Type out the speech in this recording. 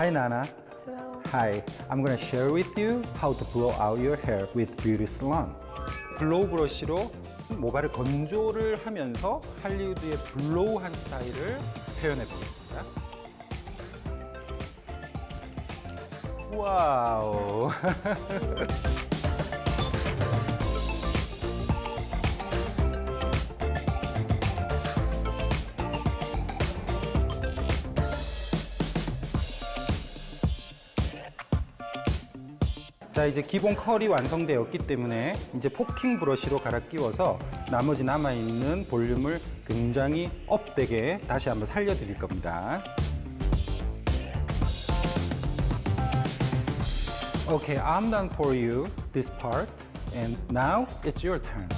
Hi, Nana. Hi. I'm gonna share with you how to blow out your hair with beauty salon. 블로우 브러쉬로 모발을 건조를 하면서 할리우드의 블로우한 스타일을 표현해 보겠습니다. 와우. 자 이제 기본 컬이 완성되었기 때문에 이제 포킹 브러쉬로 갈아 끼워서 나머지 남아있는 볼륨을 굉장히 업되게 다시 한번 살려드릴 겁니다. Okay, I'm done for you this part and now it's your turn.